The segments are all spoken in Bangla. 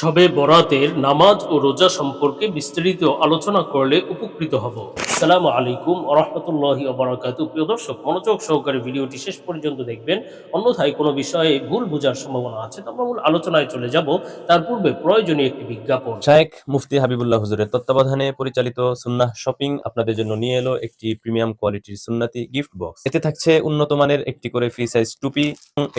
সবে বরাতের নামাজ ও রোজা সম্পর্কে বিস্তারিত আলোচনা করলে উপকৃত হব। সালাম আলাইকুম রহমতুল্লাহি অবরাকাতু প্রিয় দর্শক, মনোযোগ সহকারে ভিডিওটি শেষ পর্যন্ত দেখবেন। অন্যথায় কোনো বিষয়ে ভুল বোঝার সম্ভাবনা আছে তো আমরা মূল আলোচনায় চলে যাব। তার পূর্বে প্রয়োজনীয় একটি বিজ্ঞাপন। শায়েখ মুফতি হাবিবুল্লাহ হুজুরের তত্ত্বাবধানে পরিচালিত সুন্নাহ শপিং আপনাদের জন্য নিয়ে এলো একটি প্রিমিয়াম কোয়ালিটির সুন্নাতি গিফট বক্স। এতে থাকছে উন্নত মানের একটি করে ফ্রি সাইজ টুপি,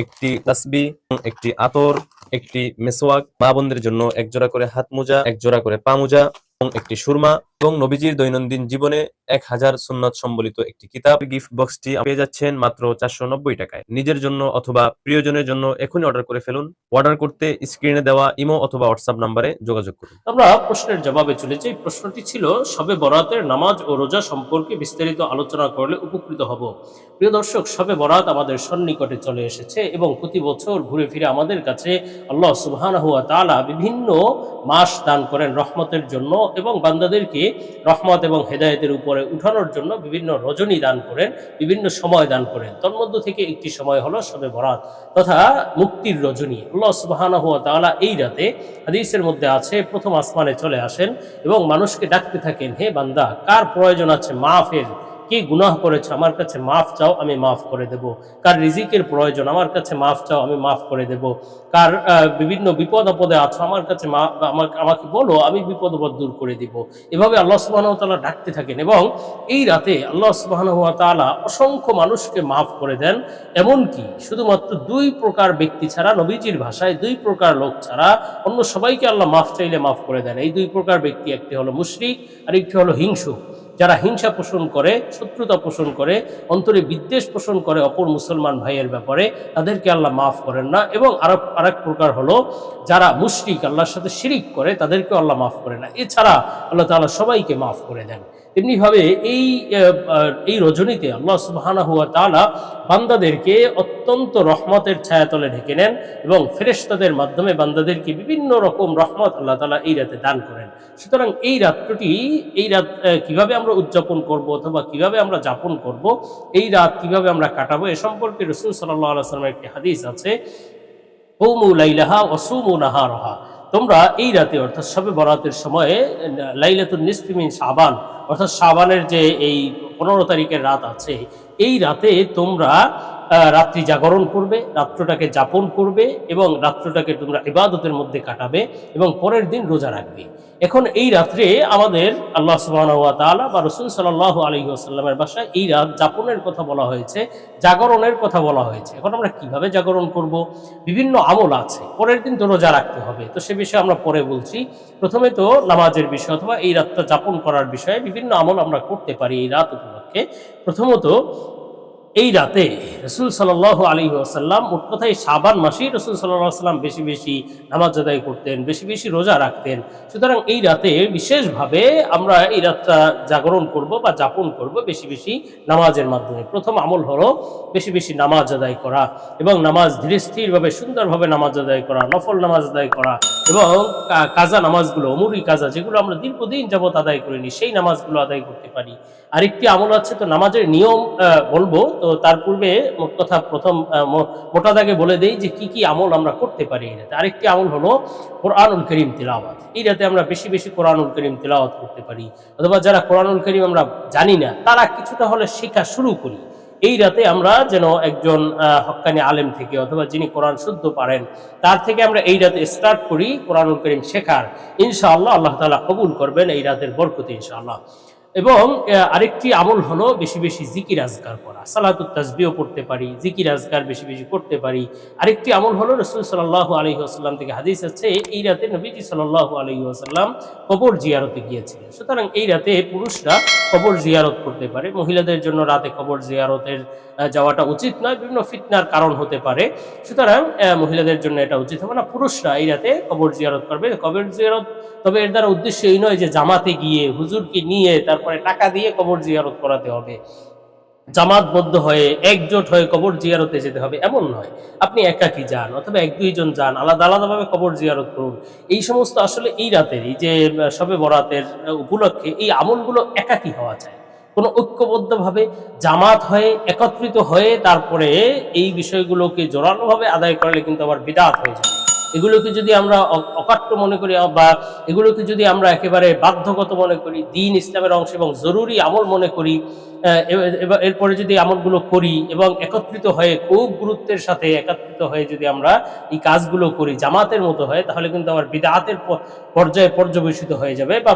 একটি তাসবি, একটি আতর একটি মেসোয়াক মা বোনদের জন্য এক জোড়া করে হাত মোজা এক জোড়া করে পা মোজা এবং একটি সুরমা। এবং নবীজির দৈনন্দিন জীবনে এক হাজার সুন্নত সম্বলিত একটি কিতাব গিফট বক্সটি পেয়ে যাচ্ছেন মাত্র চারশো নব্বই টাকায়। নিজের জন্য অথবা প্রিয়জনের জন্য এখনই অর্ডার করে ফেলুন। অর্ডার করতে স্ক্রিনে দেওয়া ইমো অথবা হোয়াটসঅ্যাপ নাম্বারে যোগাযোগ করুন। আমরা প্রশ্নের জবাবে চলে যাই। প্রশ্নটি ছিল সবে বরাতের নামাজ ও রোজা সম্পর্কে বিস্তারিত আলোচনা করলে উপকৃত হব। প্রিয় দর্শক সবে বরাত আমাদের সন্নিকটে চলে এসেছে এবং প্রতি বছর ঘুরে ফিরে আমাদের কাছে আল্লাহ সুবহানাহু হুয়া তাআলা বিভিন্ন মাস দান করেন রহমতের জন্য এবং বান্দাদেরকে রহমত এবং হেদায়তের উপরে উঠানোর জন্য বিভিন্ন রজনী দান করেন, বিভিন্ন সময় দান করেন। তন্মধ্য থেকে একটি সময় হলো সবে বরাত তথা মুক্তির রজনী। আল্লাহ সুবাহানা হুয়া তালা এই রাতে হাদিসের মধ্যে আছে, প্রথম আসমানে চলে আসেন এবং মানুষকে ডাকতে থাকেন, হে বান্দা, কার প্রয়োজন আছে মাফের কি গুনাহ করেছে? আমার কাছে মাফ চাও, আমি মাফ করে দেব। কার রিজিকের প্রয়োজন, আমার কাছে মাফ চাও, আমি মাফ করে দেব। কার বিভিন্ন বিপদ আপদে আছো, আমার কাছে আমাকে আমাকে বলো, আমি বিপদ আপদ দূর করে দিব। এভাবে আল্লাহ সুবাহ তাআলা ডাকতে থাকেন এবং এই রাতে আল্লাহ সুবাহ তাআলা অসংখ্য মানুষকে মাফ করে দেন। এমনকি শুধুমাত্র দুই প্রকার ব্যক্তি ছাড়া, নবীজির ভাষায় দুই প্রকার লোক ছাড়া অন্য সবাইকে আল্লাহ মাফ চাইলে মাফ করে দেন। এই দুই প্রকার ব্যক্তি, একটি হলো মুশরিক আর একটি হলো হিংসুক। যারা হিংসা পোষণ করে, শত্রুতা পোষণ করে, অন্তরে বিদ্বেষ পোষণ করে অপর মুসলমান ভাইয়ের ব্যাপারে, তাদেরকে আল্লাহ মাফ করেন না। এবং আরও আরেক প্রকার হলো, যারা মুশরিক, আল্লাহর সাথে শিরিক করে তাদেরকে আল্লাহ মাফ করে না। এছাড়া আল্লাহ তাআলা সবাইকে মাফ করে দেন। তেমনিভাবে এই এই রজনীতে আল্লাহ সুবহানাহু ওয়া তাআলা বান্দাদেরকে অত্যন্ত রহমতের ছায়াতলে ঢেকে নেন এবং ফেরেশতাদের মাধ্যমে বান্দাদেরকে বিভিন্ন রকম রহমত আল্লাহ তাআলা এই রাতে দান করেন। সুতরাং এই রাত্রটি এই রাত কীভাবে আমরা উদযাপন করব অথবা কীভাবে আমরা যাপন করব, এই রাত কীভাবে আমরা কাটাবো এ সম্পর্কে রসুল সাল্লাহ আলাইসলামের একটি হাদিস আছে, কৌমু লাইলাহা ওসুমু নাহারহা। তোমরা এই রাতে, অর্থাৎ সবে বরাতের সময়ে লাইলাতুল নিসফিমিন সাবান অর্থাৎ সাবানের যে এই পনেরো তারিখের রাত আছে, এই রাতে তোমরা রাত্রি জাগরণ করবে, রাত্রটাকে যাপন করবে এবং রাত্রটাকে তোমরা ইবাদতের মধ্যে কাটাবে এবং পরের দিন রোজা রাখবে। এখন এই রাত্রে আমাদের আল্লাহ ওয়া বা রসুল সাল্লাল্লাহু আলাইহি ওয়াসাল্লামের ভাষায় এই রাত যাপনের কথা বলা হয়েছে, জাগরণের কথা বলা হয়েছে। এখন আমরা কীভাবে জাগরণ করব? বিভিন্ন আমল আছে, পরের দিন তো রোজা রাখতে হবে। তো সে বিষয়ে আমরা পরে বলছি। প্রথমে তো নামাজের বিষয় অথবা এই রাতটা যাপন করার বিষয়ে বিভিন্ন আমল আমরা করতে পারি এই রাত উপলক্ষে। প্রথমত এই রাতে রসুল সাল্লাহ আলী আসাল্লাম মোট কথায় সাবান মাসেই রসুল সাল্লাহ সাল্লাম বেশি বেশি নামাজ আদায় করতেন, বেশি বেশি রোজা রাখতেন। সুতরাং এই রাতে বিশেষভাবে আমরা এই রাতটা জাগরণ করব বা যাপন করব বেশি বেশি নামাজের মাধ্যমে। প্রথম আমল হলো বেশি বেশি নামাজ আদায় করা এবং নামাজ ধীরে স্থিরভাবে, সুন্দরভাবে নামাজ আদায় করা, নফল নামাজ আদায় করা এবং কাজা নামাজগুলো, অমুরি কাজা যেগুলো আমরা দীর্ঘদিন যাবত আদায় করিনি, সেই নামাজগুলো আদায় করতে পারি। আরেকটি আমল আছে তো নামাজের নিয়ম বলব তো তার পূর্বে কথা প্রথম মোটা দাগে বলে দেই যে কি কি আমল আমরা করতে পারি এই রাতে। আরেকটি আমল হলো কোরআনুল করিম তিলাওয়াত। এই রাতে আমরা বেশি বেশি কোরআনুল করিম তিলাওয়াত করতে পারি। অথবা যারা কোরআনুল করিম আমরা জানি না, তারা কিছুটা হলে শেখা শুরু করি। এই রাতে আমরা যেন একজন হক্কানি আলেম থেকে অথবা যিনি কোরআন শুদ্ধ পারেন, তার থেকে আমরা এই রাতে স্টার্ট করি কোরআনুল করিম শেখার। ইনশাআল্লাহ আল্লাহ তাআলা কবুল করবেন এই রাতের বরকতে ইনশাআল্লাহ। এবং আরেকটি আমল হলো বেশি বেশি জিকির রাজগার করা। সালাতুত তাজবিও করতে পারি, জিকির রাজগার বেশি বেশি করতে পারি। আরেকটি আমল হলো রসুল সাল্লাহ আলহি আসাল্লাম থেকে হাদিস আছে, এই রাতে নবীজি সাল্লাহ আলহি আসাল্লাম কবর জিয়ারতে গিয়েছিলেন। সুতরাং এই রাতে পুরুষরা কবর জিয়ারত করতে পারে, মহিলাদের জন্য রাতে কবর জিয়ারতের যাওয়াটা উচিত নয়, বিভিন্ন ফিতনার কারণ হতে পারে। সুতরাং মহিলাদের জন্য এটা উচিত হবে না। পুরুষরা এই রাতে কবর জিয়ারত করবে। কবর জিয়ারত, তবে এর দ্বারা উদ্দেশ্য এই নয় যে জামাতে গিয়ে, হুজুরকে নিয়ে তারপরে টাকা দিয়ে কবর জিয়ারত করাতে হবে। জামাতবদ্ধ হয়ে, একজোট হয়ে কবর জিয়ারতে যেতে হবে, এমন নয়। আপনি একাকি যান? অথবা এক দুইজন যান, আলাদা আলাদাভাবে কবর জিয়ারত করুন। এই সমস্ত আসলে এই রাতের, এই যে সবে বরাতের উপলক্ষে এই আমলগুলো একাকি হওয়া চাই। কোনো ঐক্যবদ্ধভাবে জামাত হয়ে, একত্রিত হয়ে তারপরে এই বিষয়গুলোকে জোরালোভাবে আদায় করলে কিন্তু আবার বিদাত হয়ে যায় এগুলোকে যদি আমরা অকাট্য মনে করি বা এগুলোকে যদি আমরা একেবারে বাধ্যগত মনে করি, দিন ইসলামের অংশ এবং জরুরি আমল মনে করি এরপরে যদি আমলগুলো করি এবং একত্রিত হয়ে খুব গুরুত্বের সাথে একত্রিত হয়ে যদি আমরা এই কাজগুলো করি জামাতের মতো হয়, তাহলে কিন্তু আমার বিদাতের পর্যায়ে পর্যবেসিত হয়ে যাবে বা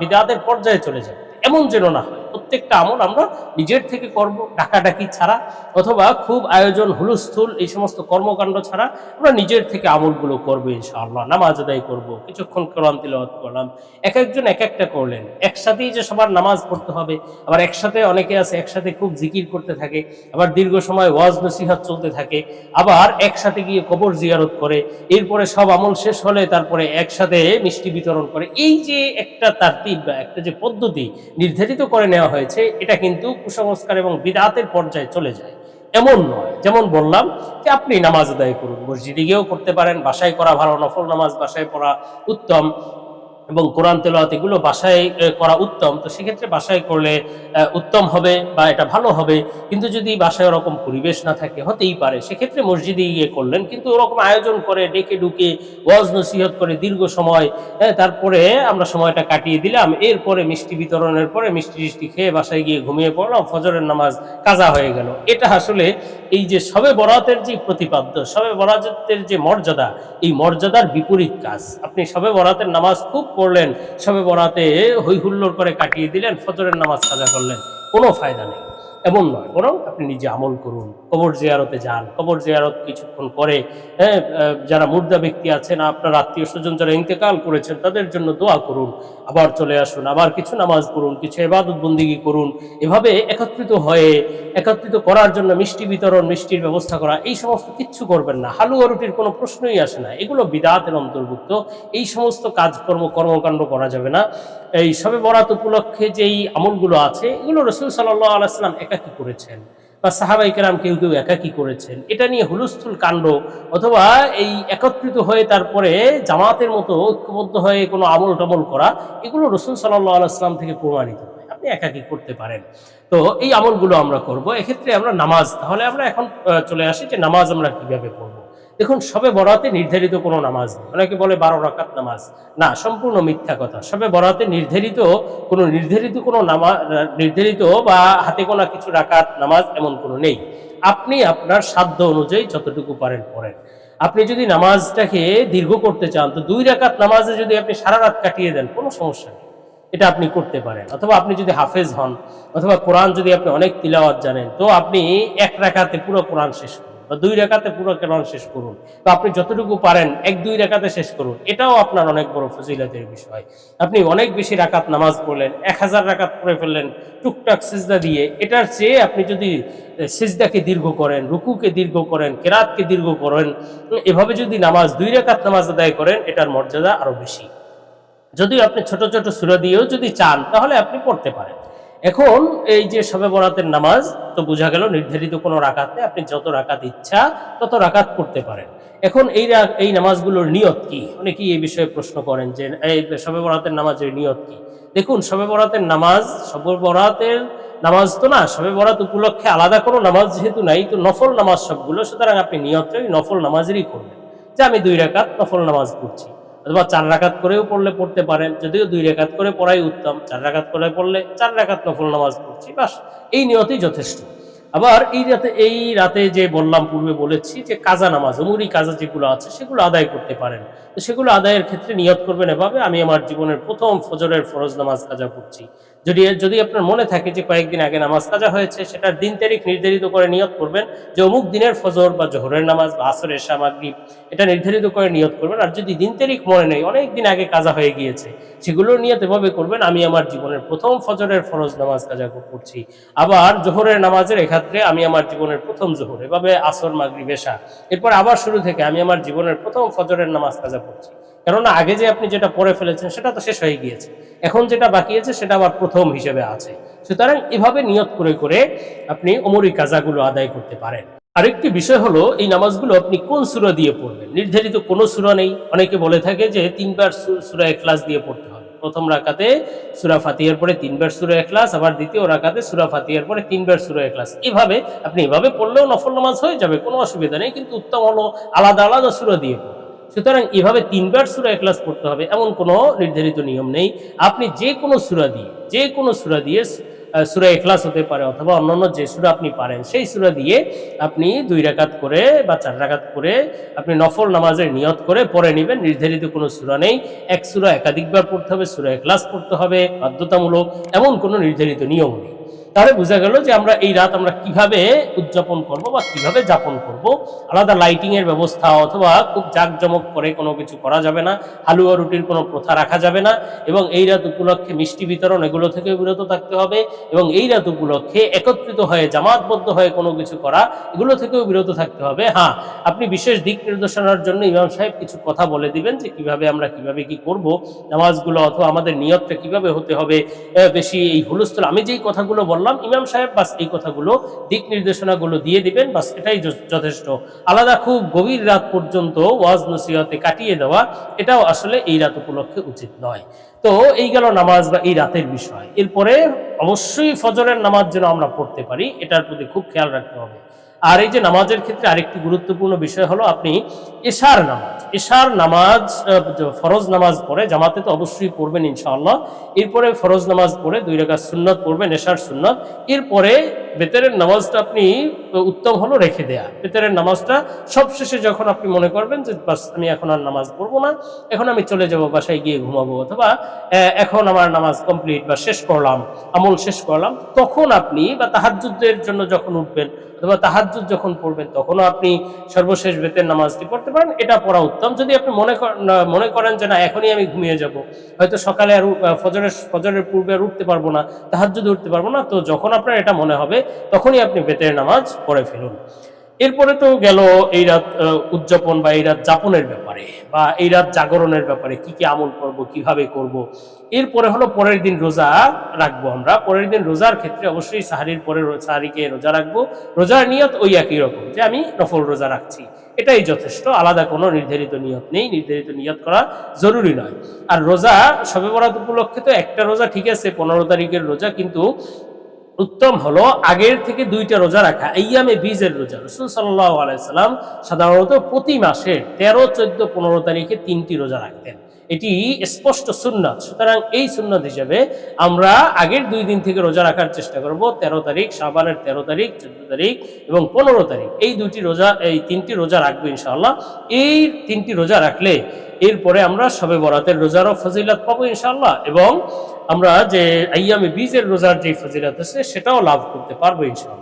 বিদাতের পর্যায়ে চলে যাবে। এমন যেন না হয়। প্রত্যেকটা আমল আমরা নিজের থেকে করব, ডাকাডাকি ছাড়া, অথবা খুব আয়োজন, হুলস্থুল, এই সমস্ত কর্মকাণ্ড ছাড়া আমরা নিজের থেকে আমলগুলো করব ইনশাআল্লাহ, নামাজ আদায় করব, কিছুক্ষণ কোরআন তিলাওয়াত করলাম, এক একজন এক একটা করলেন, একসাথেই যে সবার নামাজ পড়তে হবে, আবার একসাথে অনেকে আছে, একসাথে খুব জিকির করতে থাকে, আবার দীর্ঘ সময় ওয়াজ নসিহাত চলতে থাকে, আবার একসাথে গিয়ে কবর জিয়ারত করে, এরপরে সব আমল শেষ হলে তারপরে একসাথে মিষ্টি বিতরণ করে, এই যে একটা তারতিব বা একটা যে পদ্ধতি নির্ধারিত করে নেওয়া হয়েছে এটা কিন্তু কুসংস্কার এবং বিদাতের পর্যায়ে চলে যায়। এমন নয়, যেমন বললাম যে আপনি নামাজ আদায় করুন। মসজিদে গিয়েও করতে পারেন, বাসায় করা ভালো, নফল নামাজ বাসায় পড়া উত্তম। এবং কোরআন তেলাওয়াত এগুলো বাসায় করা উত্তম। তো সেক্ষেত্রে বাসায় করলে উত্তম হবে বা এটা ভালো হবে। কিন্তু যদি বাসায় ওরকম পরিবেশ না থাকে হতেই পারে। সেক্ষেত্রে মসজিদে গিয়ে করলেন। কিন্তু ওরকম আয়োজন করে ডেকে ডুকে ওয়াজ নসিহত করে দীর্ঘ সময় হ্যাঁ, তারপরে আমরা সময়টা কাটিয়ে দিলাম। এরপরে মিষ্টি বিতরণের পরে মিষ্টি টিষ্টি খেয়ে বাসায় গিয়ে ঘুমিয়ে পড়লাম। ফজরের নামাজ কাজা হয়ে গেল। এটা আসলে এই যে সবে বরাতের যে প্রতিপাদ্য, সবে বরাতের যে মর্যাদা, এই মর্যাদার বিপরীত কাজ। আপনি সবে বরাতের নামাজ খুব পড়লেন, সবে বরাতে হৈহুল্লোর করে কাটিয়ে দিলেন, ফজরের নামাজ সাজা করলেন, কোনো ফায়দা নেই। এমন নয়, বরং আপনি নিজে আমল করুন। কবর জিয়ারতে যান। কবর জিয়ারত কিছুক্ষণ করে হ্যাঁ যারা মুর্দা ব্যক্তি আছেন, আপনার আত্মীয় স্বজন যারা ইন্তেকাল করেছেন, তাদের জন্য দোয়া করুন। আবার চলে আসুন, আবার কিছু নামাজ পড়ুন, কিছু এবাদত বন্দিগি করুন। এভাবে একত্রিত হয়ে, একত্রিত করার জন্য মিষ্টি বিতরণ, মিষ্টির ব্যবস্থা করা, এই সমস্ত কিচ্ছু করবেন না। হালুয়া রুটির কোনো প্রশ্নই আসে না। এগুলো বিদাতের অন্তর্ভুক্ত। এই সমস্ত কাজকর্ম, কর্মকাণ্ড করা যাবে না। এই সবে বরাত উপলক্ষে যেই আমলগুলো আছে, এগুলো রসুল সাল্লাহ আলাইসাল্লাম একাকি করেছেন বা সাহাবাই কেরাম কেউ কেউ একাকি করেছেন, এটা নিয়ে হুলস্থুল কাণ্ড অথবা এই একত্রিত হয়ে তারপরে জামাতের মতো ঐক্যবদ্ধ হয়ে কোনো আমল টমল করা, এগুলো রসুল সাল্লাহ আলাইসলাম থেকে প্রমাণিত আপনি একাকি করতে পারেন। তো এই আমলগুলো আমরা করব। এক্ষেত্রে আমরা নামাজ, তাহলে আমরা এখন চলে আসি যে নামাজ আমরা কীভাবে পড়ব। দেখুন, সবে বরাতে নির্ধারিত কোনো নামাজ নেই। অনেকে বলে বারো রাকাত নামাজ। না, সম্পূর্ণ মিথ্যা কথা। সবে বরাতে নির্ধারিত কোনো নির্ধারিত কোনো নামাজ নির্ধারিত বা হাতে গোনা কিছু রাকাত নামাজ এমন কোনো নেই। আপনি আপনার সাধ্য অনুযায়ী যতটুকু পারেন পড়েন। আপনি যদি নামাজটাকে দীর্ঘ করতে চান, তো দুই রাকাত নামাজে যদি আপনি সারা রাত কাটিয়ে দেন, কোনো সমস্যা নেই। এটা আপনি করতে পারেন। অথবা আপনি যদি হাফেজ হন, অথবা কোরআন যদি আপনি অনেক তিলাওয়াত জানেন, তো আপনি এক রাকাতে পুরো কোরআন শেষ করুন। বা দুই রেখাতে পুরো কোরআন শেষ করুন। বা আপনি যতটুকু পারেন, এক, দুই রেখাতে শেষ করুন। এটাও আপনার অনেক বড় ফজিলতের বিষয়। আপনি অনেক বেশি রাকাত নামাজ পড়লেন, এক হাজার রাকাত পড়ে ফেললেন, টুকটাক সিজদা দিয়ে। এটার চেয়ে আপনি যদি সিজদাকে দীর্ঘ করেন, রুকুকে দীর্ঘ করেন, কেরাতকে দীর্ঘ করেন, এভাবে যদি নামাজ, দুই রেখাত নামাজ আদায় করেন, এটার মর্যাদা আরও বেশি। যদি আপনি ছোট ছোট সুরা দিয়েও যদি চান, তাহলে আপনি পড়তে পারেন। এখন এই যে সবে বরাতের নামাজ, তো বোঝা গেল নির্ধারিত কোনো রাকাতে আপনি যত রাকাত ইচ্ছা তত রাকাত করতে পারেন। এখন এই এই নামাজগুলোর নিয়ত কি? অনেকেই এই বিষয়ে প্রশ্ন করেন যে, এই সবে বরাতের নামাজের নিয়ত কি? দেখুন, সবে বরাতের নামাজ, সবে বরাতের নামাজ তো না, সবে বরাত উপলক্ষে আলাদা কোনো নামাজ যেহেতু নাই, তো নফল নামাজ সবগুলো, সুতরাং আপনি নিয়তটা ওই নফল নামাজেরই করবেন। যে আমি দুই রাকাত নফল নামাজ পড়ছি। অথবা চার রাকাত করেও পড়লে পড়তে পারেন। যদিও দুই রেখাত করে পড়াই উত্তম, চার রাকাত করে পড়লে চার রাকাত নফল নামাজ পড়ছি, বাস এই নিয়তেই যথেষ্ট। আবার এই রাতে এই রাতে যে বললাম পূর্বে বলেছি যে কাজা নামাজ, অমুরি কাজা যেগুলো আছে সেগুলো আদায় করতে পারেন। সেগুলো আদায়ের ক্ষেত্রে নিয়ত করবেন এভাবে, আমি আমার জীবনের প্রথম ফজরের ফরজ নামাজ কাজা পড়ছি। যদি যদি আপনার মনে থাকে যে কয়েকদিন আগে নামাজ কাজা হয়েছে, সেটার দিন তারিখ নির্ধারিত করে নিয়ত করবেন যে অমুক দিনের ফজর বা জোহরের নামাজ বা আসর এশা মাগরিব এটা নির্ধারিত করে নিয়ত করবেন। আর যদি দিন তারিখ মনে নেই, অনেক দিন আগে কাজা হয়ে গিয়েছে, সেগুলো নিয়ত এভাবে করবেন, আমি আমার জীবনের প্রথম ফজরের ফরজ নামাজ কাজা করছি। আবার জোহরের নামাজের এক্ষেত্রে আমি আমার জীবনের প্রথম জোহর, এভাবে আসর, মাগরিব, এশা। এরপর আবার শুরু থেকে আমি আমার জীবনের প্রথম ফজরের নামাজ কাজা করছি। কেননা আগে যে আপনি যেটা পড়ে ফেলেছেন, সেটা তো শেষ হয়ে গিয়েছে। এখন যেটা বাকি আছে, সেটা আবার প্রথম হিসেবে আছে। সুতরাং এভাবে নিয়ত করে করে আপনি অমরি কাজাগুলো আদায় করতে পারেন। আরেকটি বিষয় হলো, এই নামাজগুলো আপনি কোন সুরা দিয়ে পড়বেন? নির্ধারিত কোনো সুরা নেই। অনেকে বলে থাকে যে তিনবার সুরা এখলাস দিয়ে পড়তে হবে। প্রথম রাকাতে সুরা ফাতিয়ার পরে তিনবার সুরা এখলাস, আবার দ্বিতীয় রাকাতে সুরা ফাতিয়ার পরে তিনবার সুরা এখলাস। এভাবে আপনি এভাবে পড়লেও নফল নামাজ হয়ে যাবে, কোনো অসুবিধা নেই, কিন্তু উত্তম হলো আলাদা আলাদা সুরা দিয়ে সুতরাং এভাবে তিনবার সুরা এখলাস পড়তে হবে, এমন কোনো নির্ধারিত নিয়ম নেই। আপনি যে কোনো সুরা দিয়ে, যে কোনো সুরা দিয়ে সুরা এখলাস হতে পারে অথবা অন্যান্য যে সুরা আপনি পারেন, সেই সুরা দিয়ে আপনি দুই রাকাত করে বা চার রাকাত করে আপনি নফল নামাজের নিয়ত করে পড়ে নেবেন। নির্ধারিত কোনো সুরা নেই। এক সুরা একাধিকবার পড়তে হবে, সুরা এখলাস পড়তে হবে, বাধ্যতামূলক, এমন কোনো নির্ধারিত নিয়ম নেই। তাহলে বোঝা গেল যে আমরা এই রাত আমরা কীভাবে উদযাপন করব বা কীভাবে যাপন করব। আলাদা লাইটিং এর ব্যবস্থা অথবা খুব জাঁকজমক করে কোনো কিছু করা যাবে না, হালুয়া রুটির কোনো প্রথা রাখা যাবে না এবং এই রাত উপলক্ষে মিষ্টি বিতরণ এগুলো থেকে বিরত থাকতে হবে এবং এই রাত উপলক্ষে একত্রিত হয়ে, জামাতবদ্ধ হয়ে কোনো কিছু করা এগুলো থেকেও বিরত থাকতে হবে। হ্যাঁ আপনি বিশেষ দিক নির্দেশনার জন্য ইমাম সাহেব কিছু কথা বলে দিবেন যে কীভাবে আমরা কীভাবে কি করব, নামাজগুলো অথবা আমাদের নিয়তটা কীভাবে হতে হবে। বেশি এই হুলস্থল, আমি যেই কথাগুলো বললাম ইমাম সাহেব বাস এই কথাগুলো, দিক নির্দেশনাগুলো দিয়ে দিবেন, বাস এটাই যথেষ্ট। আলাদা খুব গভীর রাত পর্যন্ত ওয়াজ নসিহতে কাটিয়ে দেওয়া, এটাও আসলে এই রাত উপলক্ষে উচিত নয়। তো এই গেল নামাজ বা এই রাতের বিষয়। এরপরে অবশ্যই ফজরের নামাজ যেন আমরা পড়তে পারি, এটার প্রতি খুব খেয়াল রাখতে হবে। আর এই যে নামাজের ক্ষেত্রে আরেকটি গুরুত্বপূর্ণ বিষয় হলো আপনি এশার নামাজ। এশার নামাজ ফরজ নামাজ পড়ে, জামাতে তো অবশ্যই পড়বেন ইনশাআল্লাহ। এরপরে ফরজ নামাজ পড়ে, দুই রেখা সুন্নত পড়বেন, এশার সুন্নত। এরপরে বেতেরের নামাজটা আপনি উত্তম হলো রেখে দেয়া। বেতেরের নামাজটা সবশেষে যখন আপনি মনে করবেন যে, বাস, আমি এখন আর নামাজ পড়ব না, এখন আমি চলে যাব, বাসায় গিয়ে ঘুমাবো। অথবা এখন আমার নামাজ কমপ্লিট বা শেষ করলাম, আমল শেষ করলাম। তখন আপনি বা তাহাজ্জুদের জন্য যখন উঠবেন অথবা তাহাজ্জুদ যখন পড়বেন, তখনও আপনি সর্বশেষ বেতের নামাজটি পড়তে পারেন। এটা পড়া উত্তম। যদি আপনি মনে মনে করেন যে, না, এখনই আমি ঘুমিয়ে যাব, হয়তো সকালে আর ফজরের ফজরের পূর্বে আর উঠতে পারব না, তাহাজ্জুদে উঠতে পারব না, তো যখন আপনার এটা মনে হবে তখনই আপনি বেতের নামাজ পড়ে ফেলুন। এরপরে তো গেল এই রাত উদযাপন বা এই রাত যাপনের ব্যাপারে বা এই রাত জাগরণের ব্যাপারে কি কি আমল করব, কীভাবে করব। এরপরে হলো পরের দিন রোজা রাখব আমরা। পরের দিন রোজার ক্ষেত্রে অবশ্যই সাহারির পরে সাহারিকে রোজা রাখব। রোজার নিয়ত ওই একই রকম যে আমি নফল রোজা রাখছি। এটাই যথেষ্ট, আলাদা কোনো নির্ধারিত নিয়ত নেই, নির্ধারিত নিয়ত করা জরুরি নয়। আর রোজা সবে বরাত উপলক্ষে তো একটা রোজা ঠিক আছে, পনেরো তারিখের রোজা, কিন্তু উত্তম হলো আগের থেকে দুইটা রোজা রাখা। ইয়ামে বীজের রোজা। রসুল সাল্লাহ আলাইসাল্লাম সাধারণত প্রতি মাসে তেরো, চোদ্দ, পনেরো তারিখে তিনটি রোজা রাখতেন। এটি স্পষ্ট সুন্নাত। সুতরাং এই সুন্নাত হিসেবে আমরা আগের দুই দিন থেকে রোজা রাখার চেষ্টা করব। তেরো তারিখ সাবানের তেরো তারিখ, চোদ্দ তারিখ এবং পনেরো তারিখ। এই দুইটি রোজা, এই তিনটি রোজা রাখব ইনশাআল্লাহ। এই তিনটি রোজা রাখলে এরপরে আমরা সবে বরাতের রোজারও ফজিলত পাবো ইনশাল্লাহ এবং আমরা যে আইয়ামে বীজের রোজার যে ফজিলত আছে সেটাও লাভ করতে পারব ইনশাআল্লাহ।